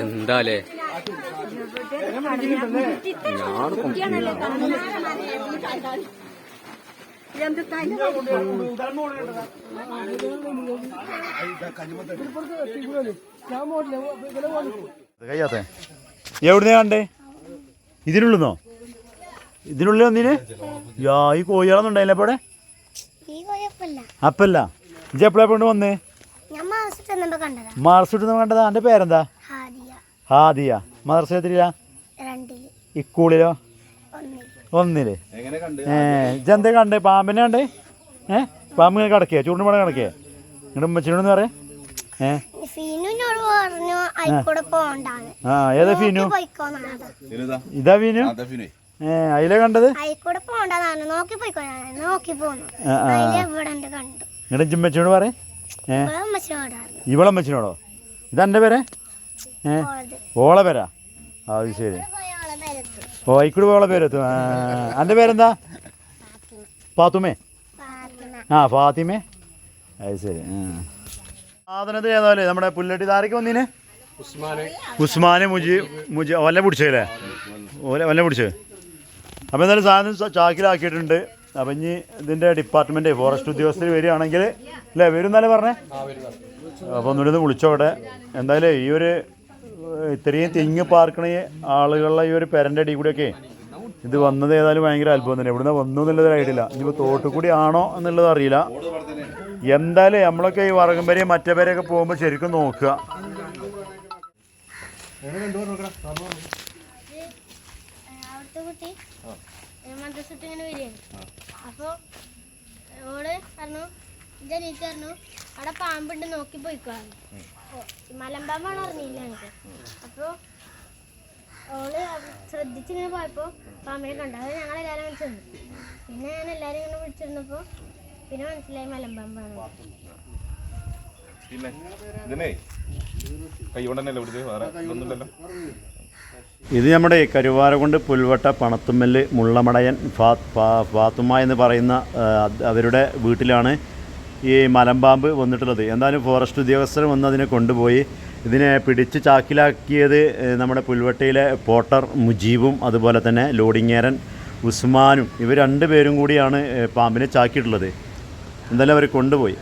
എന്താലേ? എവിടുന്നാ എവിടുന്ന കണ്ടേ? ഇതിനുള്ളിന്നോ? ഇതിനുള്ളിൽ വന്നിന്? യാ ഈ കോഴികളൊന്നും ഉണ്ടായില്ല കുഴപ്പമില്ല അപ്പല്ല. ഇജ് എപ്പോഴാ കൊണ്ട് വന്നേ? മാസം ചെന്നപ്പോ കണ്ടതാ. അന്റെ എന്റെ പേരെന്താ? ഹാദിയ. ഹാദിയ. മദർസ എത്തില്ല ഇക്കൂളിലോ ഒന്നിൽ. ഏ ഇജെന്താ കണ്ടേ? പാമ്പിനെ കണ്ടേ? ഏ പാമ്പ് ഇങ്ങനെ കിടക്കുക ചൂടിന് പടം കിടക്കുക നിങ്ങളുടെ ഉമ്മച്ചിനോടൊന്ന് പറയാ. ഏ? ആ ഏതാ ഫീനു? പോയിക്കോന്നാണ് ഇതാ. ഫീനു? ഏ കണ്ടത്? നോക്കി പോയിക്കോ. നോക്കി പോന്നു. ഇവിടെ കണ്ടു. നിങ്ങളുടെ ജിമ്മച്ചിനോട് പറ ഏ? ഇവിടെ അമ്മച്ചിനോടായിരുന്നു ഇവളെ അമ്മച്ചിനോടോ? ഇതെന്റെ പേരെ? ഏ? ഓളെ പേരാ? അത് ശരി. ഓ ഇക്കൂടെ ഓള പേരെത്തും ആ എന്റെ പേരെന്താ? പാത്തുമേ ആ ഫാത്തിമേ. അത് ശരി ആ. സാധനത്തിൽ ഏതായാലും നമ്മുടെ പുല്ലട്ടി താരക്ക് വന്നീന്? ഉസ്മാന്. മുജി മുജി ഒല പിടിച്ചല്ലേ ഒല ഒല്ല പിടിച്ചത് അപ്പോൾ എന്തായാലും സാധനം ചാക്കിലാക്കിയിട്ടുണ്ട്. അപ്പം ഇനി ഇതിന്റെ ഡിപ്പാർട്ട്മെന്റ് ഫോറസ്റ്റ് ഉദ്യോഗസ്ഥർ വരികയാണെങ്കിൽ അല്ലേ? വരും എന്നല്ലേ പറഞ്ഞേ? അപ്പോൾ ഒന്നുകൂടി ഒന്ന് എന്തായാലും ഈ ഒരു ഇത്രയും തിങ്ങി പാർക്കണ ആളുകളുടെ ഈ ഒരു പെരന്റെ അടി കൂടിയൊക്കെ ഇത് വന്നത് ഏതായാലും ഭയങ്കര അത്ഭുതം തന്നെ. ഇവിടുന്ന് വന്നു എന്നുള്ളത് ആയിട്ടില്ല ഇനിയിപ്പോൾ തോട്ടിൽ കൂടി ആണോ എന്നുള്ളത് അറിയില്ല. എന്തായാലും നമ്മളൊക്കെ ഈ വറകുംപരയും മറ്റേ പേരെയൊക്കെ പോകുമ്പോൾ ശരിക്കും നോക്കുക. അവിടുത്തെ കുട്ടി. മദ്രസിട്ട് ഇങ്ങനെ വരികയാണ്. അപ്പോൾ ഓൾ പറഞ്ഞു ജനീറ്റ് പറഞ്ഞു അവിടെ പാമ്പുണ്ട് നോക്കി പോയിക്കോളാം മലമ്പാമ്പാണ് അറിഞ്ഞില്ല എനിക്ക്? അപ്പോൾ ഓൾ ശ്രദ്ധിച്ചിങ്ങനെ പോയപ്പോൾ പാമ്പിനെ കണ്ടു. അത് ഞങ്ങളെല്ലാവരും വിളിച്ചിരുന്നു പിന്നെ ഞാൻ എല്ലാവരും ഇങ്ങനെ വിളിച്ചിരുന്നപ്പോൾ പിന്നെ മനസ്സിലായി മലമ്പാമ്പാണ്. പിന്നെ ഇതിനെ കൈ കൊണ്ട് തന്നെയല്ലേ പിടിച്ചത്? വേറെ ഇതൊന്നുമില്ലല്ലോ. ഇത് നമ്മുടെ കരുവാരകൊണ്ട് പുൽവട്ട പണത്തുമ്മൽ മുള്ളമടയൻ ഫാത്തുമ്മ എന്ന് പറയുന്ന അവരുടെ വീട്ടിലാണ് ഈ മലമ്പാമ്പ് വന്നിട്ടുള്ളത്. എന്തായാലും ഫോറസ്റ്റ് ഉദ്യോഗസ്ഥർ വന്ന് അതിനെ കൊണ്ടുപോയി ഇതിനെ പിടിച്ച് ചാക്കിലാക്കിയത് നമ്മുടെ പുൽവട്ടയിലെ പോട്ടർ മുജീബും അതുപോലെ തന്നെ ലോഡിങ്ങേരൻ ഉസ്മാനും ഇവർ രണ്ട് പേരും കൂടിയാണ് പാമ്പിനെ ചാക്കിയിട്ടുള്ളത്. എന്തായാലും അവർ കൊണ്ടുപോയി.